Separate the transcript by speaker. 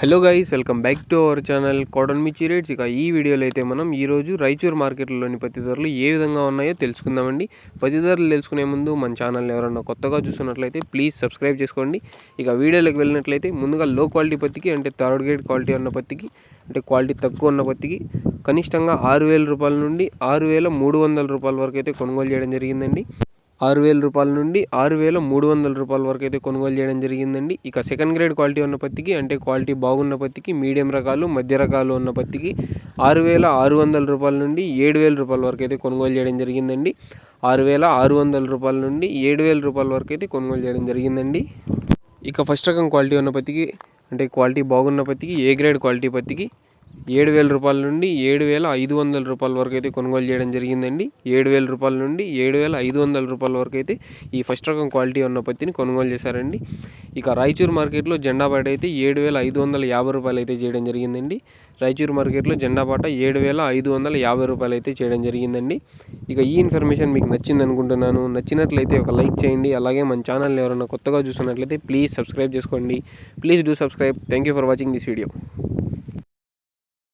Speaker 1: Hello guys welcome back to our channel cotton mirchi rates ఇక ఈ వీడియోలో అయితే మనం ఈరోజు రాయచూర్ మార్కెట్లోని పత్తి ధరలు ఏ విధంగా ఉన్నాయో తెలుసుకుందామండి. పత్తి ధరలు తెలుసుకునే ముందు మన ఛానల్ ఎవరన్నా కొత్తగా చూస్తున్నట్లయితే ప్లీజ్ సబ్స్క్రైబ్ చేసుకోండి. ఇక వీడియోలోకి వెళ్ళినట్లయితే ముందుగా లో క్వాలిటీ పత్తికి అంటే థర్డ్ గ్రేడ్ క్వాలిటీ ఉన్న పత్తికి అంటే క్వాలిటీ తక్కువ ఉన్న పత్తికి కనిష్టంగా ఆరు వేల రూపాయల నుండి ఆరు వేల మూడు వందల రూపాయల వరకు అయితే కొనుగోలు చేయడం జరిగిందండి. ఆరు వేల రూపాయల నుండి ఆరు వేల మూడు వందల రూపాయల వరకు అయితే కొనుగోలు చేయడం జరిగిందండి. ఇక సెకండ్ గ్రేడ్ క్వాలిటీ ఉన్న పత్తికి అంటే క్వాలిటీ బాగున్న పత్తికి మీడియం రకాలు మధ్య రకాలు ఉన్న పత్తికి ఆరు వేల ఆరు వందల రూపాయల నుండి ఏడు వేల రూపాయల వరకు అయితే కొనుగోలు చేయడం జరిగిందండి. ఆరు వేల ఆరు వందల రూపాయల నుండి ఏడు వేల రూపాయల వరకు అయితే కొనుగోలు చేయడం జరిగిందండి. ఇక ఫస్ట్ రకం క్వాలిటీ ఉన్న పత్తికి అంటే క్వాలిటీ బాగున్న పత్తికి ఏ గ్రేడ్ క్వాలిటీ పత్తికి ఏడు వేల రూపాయల నుండి ఏడు వేల ఐదు వందల రూపాయల వరకు అయితే కొనుగోలు చేయడం జరిగిందండి. ఏడు వేల రూపాయల నుండి ఏడు వేల ఐదు వందల రూపాయల వరకు అయితే ఈ ఫస్ట్ రకం క్వాలిటీ ఉన్న పత్తిని కొనుగోలు చేశారండి. ఇక రాయచూరు మార్కెట్లో జెండా పాట అయితే ఏడు వేల ఐదు వందల యాభై రూపాయలు అయితే చేయడం జరిగిందండి. రాయచూరు మార్కెట్లో జెండా పాట ఏడు వేల ఐదు వందల యాభై రూపాయలు అయితే చేయడం జరిగిందండి. ఇక ఈ ఇన్ఫర్మేషన్ మీకు నచ్చింది అనుకుంటున్నాను. నచ్చినట్లయితే ఒక లైక్ చేయండి. అలాగే మన ఛానల్ ఎవరైనా కొత్తగా చూస్తున్నట్లయితే ప్లీజ్ సబ్స్క్రైబ్ చేసుకోండి. Please do subscribe. Thank you for watching this video.